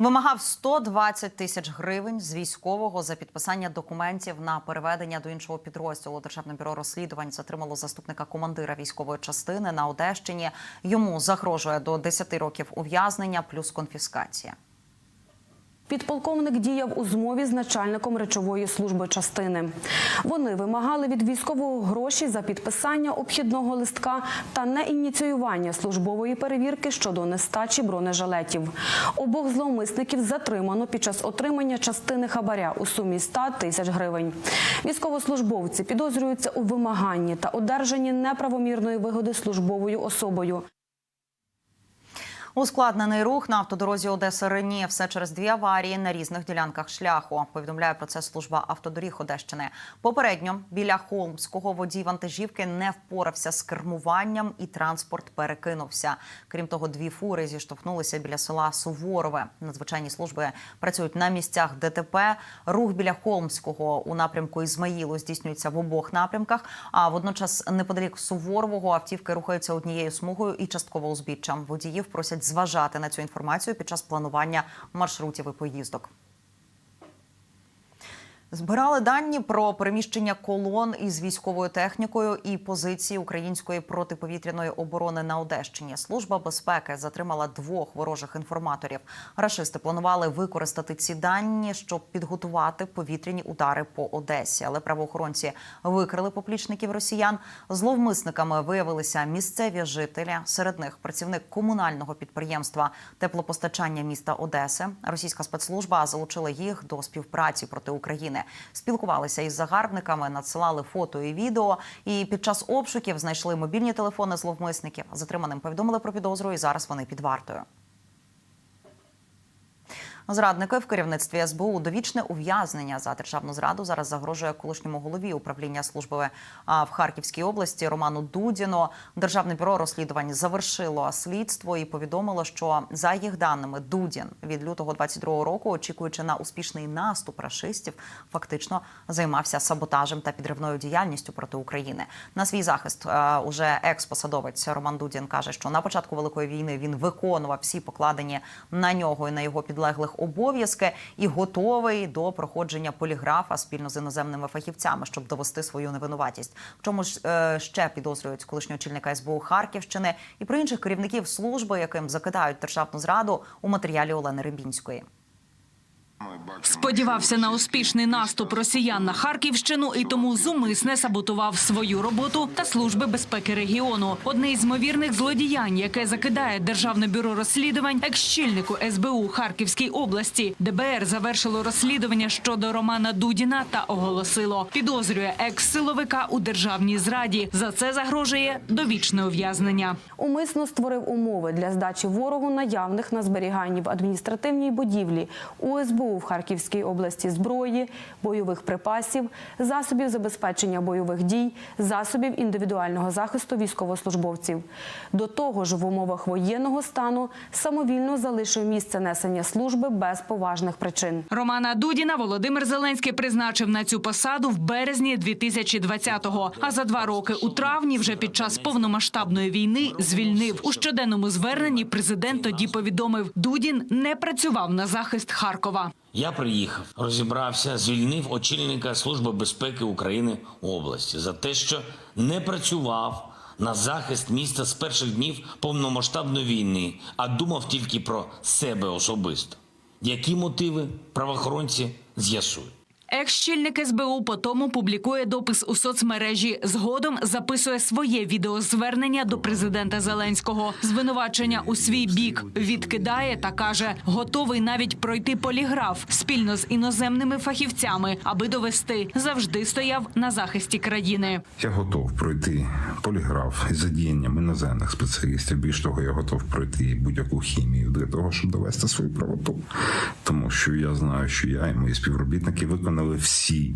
Вимагав 120 тисяч гривень з військового за підписання документів на переведення до іншого підрозділу. Державне бюро розслідувань затримало заступника командира військової частини на Одещині. Йому загрожує до 10 років ув'язнення плюс конфіскація. Підполковник діяв у змові з начальником речової служби частини. Вони вимагали від військового гроші за підписання обхідного листка та неініціювання службової перевірки щодо нестачі бронежилетів. Обох зловмисників затримано під час отримання частини хабаря у сумі 100 тисяч гривень. Військовослужбовці підозрюються у вимаганні та одержанні неправомірної вигоди службовою особою. Ускладнений рух на автодорозі Одеса Рені. Все через дві аварії на різних ділянках шляху. Повідомляє про це служба автодоріг Одещини. Попередньо біля Холмського водій вантажівки не впорався з кермуванням і транспорт перекинувся. Крім того, дві фури зіштовхнулися біля села Суворове. Надзвичайні служби працюють на місцях ДТП. Рух біля Холмського у напрямку Ізмаїлу здійснюється в обох напрямках. А водночас, неподалік Суворового, автівки рухаються однією смугою і частково узбіччям. Водіїв просять зважати на цю інформацію під час планування маршрутів і поїздок. Збирали дані про переміщення колон із військовою технікою і позиції української протиповітряної оборони на Одещині. Служба безпеки затримала двох ворожих інформаторів. Рашисти планували використати ці дані, щоб підготувати повітряні удари по Одесі. Але правоохоронці викрили поплічників росіян. Зловмисниками виявилися місцеві жителі. Серед них працівник комунального підприємства теплопостачання міста Одеси. Російська спецслужба залучила їх до співпраці проти України. Спілкувалися із загарбниками, надсилали фото і відео. І під час обшуків знайшли мобільні телефони зловмисників. Затриманим повідомили про підозру, і зараз вони під вартою. Зрадники в керівництві СБУ довічне ув'язнення за державну зраду зараз загрожує колишньому голові управління служби в Харківській області Роману Дудіну. Державне бюро розслідувань завершило слідство і повідомило, що за їх даними Дудін від лютого 22-го року, очікуючи на успішний наступ рашистів, фактично займався саботажем та підривною діяльністю проти України. На свій захист уже екс-посадовець Роман Дудін каже, що на початку великої війни він виконував всі покладені на нього і на його підлеглих обов'язки і готовий до проходження поліграфа спільно з іноземними фахівцями, щоб довести свою невинуватість. В чому ж е, ще підозрюють колишнього очільника СБУ Харківщини і про інших керівників служби, яким закидають державну зраду у матеріалі Олени Рибінської. Сподівався на успішний наступ росіян на Харківщину і тому зумисне саботував свою роботу та служби безпеки регіону. Одне із ймовірних злодіянь, яке закидає Державне бюро розслідувань екс-чільнику СБУ Харківській області. ДБР завершило розслідування щодо Романа Дудіна та оголосило, підозрює екс-силовика у державній зраді. За це загрожує довічне ув'язнення. Умисно створив умови для здачі ворогу наявних на зберіганні в адміністративній будівлі УСБУ в Харківській області зброї, бойових припасів, засобів забезпечення бойових дій, засобів індивідуального захисту військовослужбовців. До того ж, в умовах воєнного стану самовільно залишив місце несення служби без поважних причин. Романа Дудіна Володимир Зеленський призначив на цю посаду в березні 2020-го. А за два роки у травні, вже під час повномасштабної війни, звільнив у щоденному зверненні. Президент тоді повідомив, Дудін не працював на захист Харкова. Я приїхав, розібрався, звільнив очільника Служби безпеки України області за те, що не працював на захист міста з перших днів повномасштабної війни, а думав тільки про себе особисто. Які мотиви правоохоронці з'ясують. Екс-чільник СБУ потому публікує допис у соцмережі. Згодом записує своє відеозвернення до президента Зеленського. Звинувачення у свій бік відкидає та каже, готовий навіть пройти поліграф спільно з іноземними фахівцями, аби довести завжди стояв на захисті країни. Я готов пройти поліграф із задіянням іноземних спеціалістів. Більш того, я готов пройти будь-яку хімію для того, щоб довести свою правоту. Тому що я знаю, що я і мої співробітники виконали всі.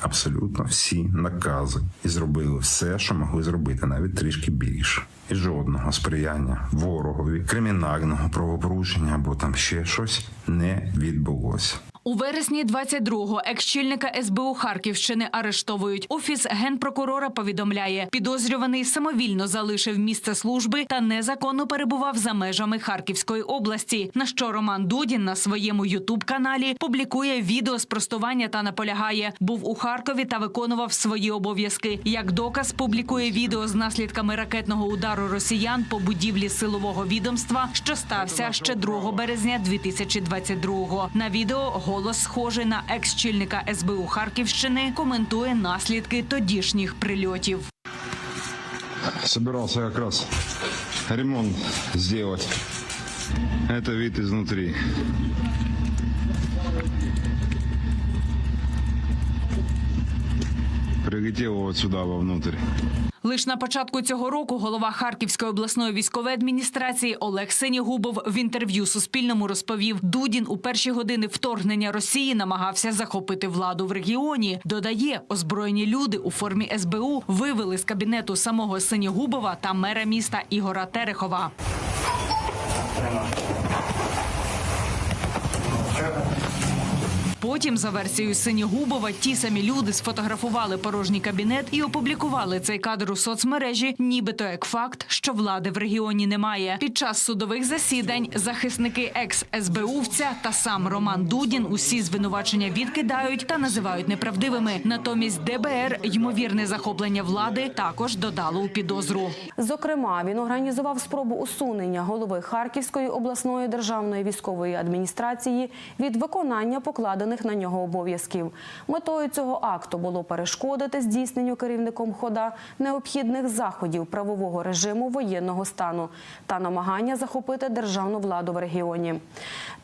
Абсолютно всі накази і зробили все, що могли зробити, навіть трішки більше. І жодного сприяння ворогові, кримінального правопорушення або там ще щось не відбулося. У вересні 22-го екс-чільника СБУ Харківщини арештовують. Офіс генпрокурора повідомляє, підозрюваний самовільно залишив місце служби та незаконно перебував за межами Харківської області. На що Роман Дудін на своєму ютуб-каналі публікує відео спростування та наполягає, був у Харкові та виконував свої обов'язки. Як доказ публікує відео з наслідками ракетного удару росіян по будівлі силового відомства, що стався ще 2 березня 2022-го. На відео голос схожий на екс-чільника СБУ Харківщини коментує наслідки тодішніх прильотів. Собирался как раз ремонт сделать. Это вид изнутри. Прилетел вот сюда вовнутрь. Лиш на початку цього року голова Харківської обласної військової адміністрації Олег Синігубов в інтерв'ю Суспільному розповів, Дудін у перші години вторгнення Росії намагався захопити владу в регіоні. Додає, озброєні люди у формі СБУ вивели з кабінету самого Синігубова та мера міста Ігора Терехова. Потім, за версією Синігубова, ті самі люди сфотографували порожній кабінет і опублікували цей кадр у соцмережі, нібито як факт, що влади в регіоні немає. Під час судових засідань захисники екс-СБУвця та сам Роман Дудін усі звинувачення відкидають та називають неправдивими. Натомість ДБР ймовірне захоплення влади також додало у підозру. Зокрема, він організував спробу усунення голови Харківської обласної державної військової адміністрації від виконання покладених на нього обов'язків. Метою цього акту було перешкодити здійсненню керівником хода необхідних заходів правового режиму воєнного стану та намагання захопити державну владу в регіоні.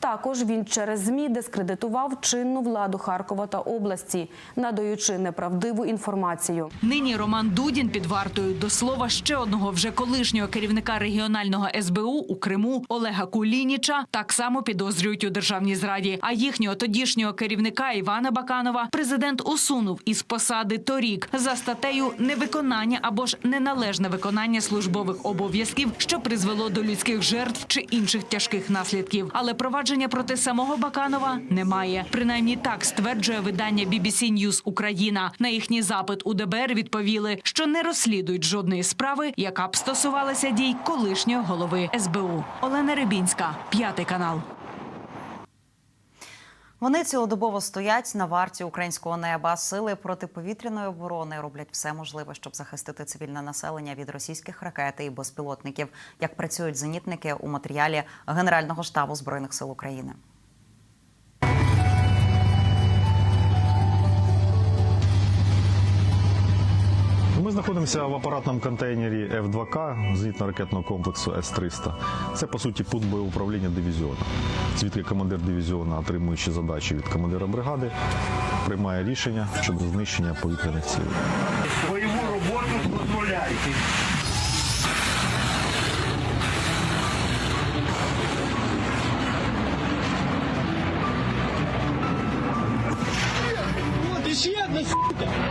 Також він через змі дискредитував чинну владу Харкова та області, надаючи неправдиву інформацію. Нині Роман Дудін під вартою до слова ще одного вже колишнього керівника регіонального СБУ у Криму Олега Кулініча так само підозрюють у державній зраді. А їхнього тодішнього керівника Івана Баканова президент усунув із посади торік за статтею невиконання або ж неналежне виконання службових обов'язків, що призвело до людських жертв чи інших тяжких наслідків. Але провадження проти самого Баканова немає. Принаймні так стверджує видання BBC News Україна. На їхній запит у ДБР відповіли, що не розслідують жодної справи, яка б стосувалася дій колишнього голови СБУ. Олена Рибінська, п'ятий канал. Вони цілодобово стоять на варті українського неба. Сили протиповітряної оборони роблять все можливе, щоб захистити цивільне населення від російських ракет і безпілотників. Як працюють зенітники у матеріалі Генерального штабу збройних сил України. Ми знаходимося в апаратному контейнері F2К зенітно-ракетного комплексу С-300. Це, по суті, пункт бойового управління дивізіону. Звідки командир дивізіону, отримуючи задачі від командира бригади, приймає рішення щодо знищення повітряних цілей. Бойову роботу контролюйте. Кожна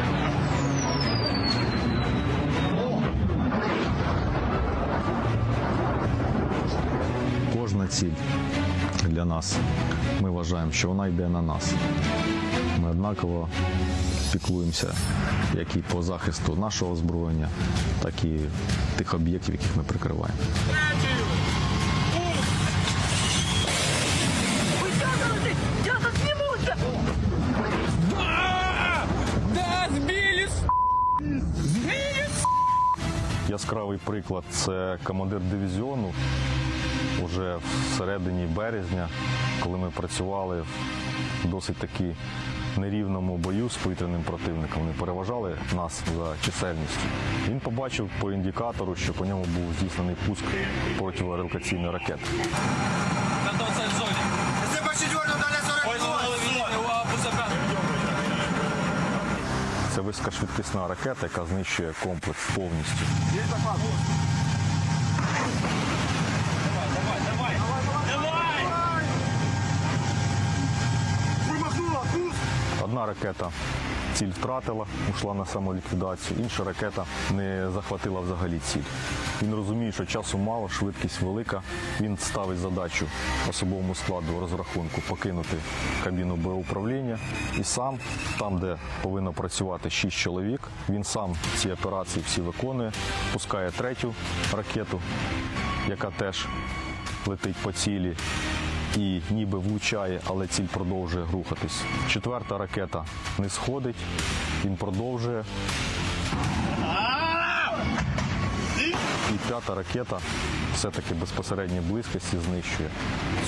ціль для нас, ми вважаємо, що вона йде на нас. Ми однаково піклуємося як і по захисту нашого озброєння, так і тих об'єктів, яких ми прикриваємо. Яскравий приклад це командир дивізіону. Уже в середині березня, коли ми працювали в досить таки нерівному бою з повітряним противником, вони переважали нас за чисельністю. Він побачив по індикатору, що по ньому був здійснений пуск противорелокаційної ракети. Це високошвидкісна ракета, яка знищує комплекс повністю. Одна ракета ціль втратила, ушла на самоліквідацію, інша ракета не захватила взагалі ціль. Він розуміє, що часу мало, швидкість велика. Він ставить задачу особовому складу розрахунку покинути кабіну боєуправління і сам, там, де повинно працювати 6 чоловік, він сам ці операції всі виконує, пускає третю ракету, яка теж летить по цілі і ніби влучає, але ціль продовжує рухатись. Четверта ракета не сходить, він продовжує. І п'ята ракета все-таки безпосередньо близькості знищує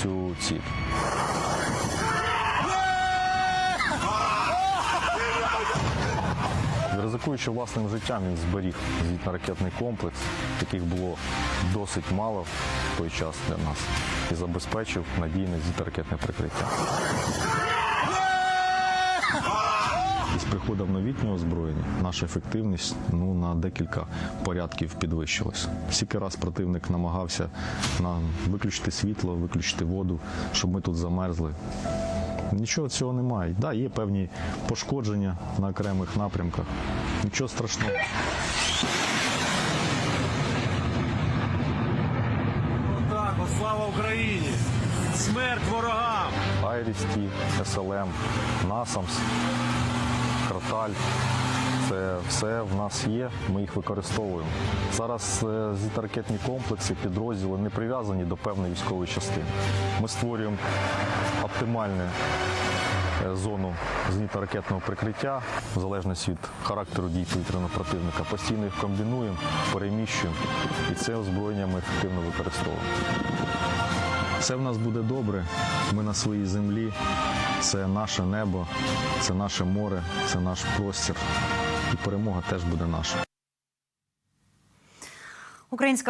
цю ціль. Ризикуючи власним життям, він зберіг зенітно-ракетний комплекс, яких було досить мало в той час для нас, і забезпечив надійне зенітно-ракетне прикриття. З приходом новітнього озброєння наша ефективність ну, на декілька порядків підвищилась. Скільки раз противник намагався нам виключити світло, виключити воду, щоб ми тут замерзли. Нічого цього немає. Да, є певні пошкодження на окремих напрямках. Нічого страшного. Отак, от слава Україні! Смерть ворогам! Айрісті, СЛМ, Насамс, Карталь. Це все в нас є, ми їх використовуємо. Зараз е, зенітно-ракетні комплекси, підрозділи не прив'язані до певної військової частини. Ми створюємо оптимальну е, зону зенітно-ракетного прикриття, в залежності від характеру дій повітряного противника. Постійно їх комбінуємо, переміщуємо, і це озброєння ми ефективно використовуємо. Все в нас буде добре. Ми на своїй землі. Це наше небо, це наше море, це наш простір. І перемога теж буде наша. Українська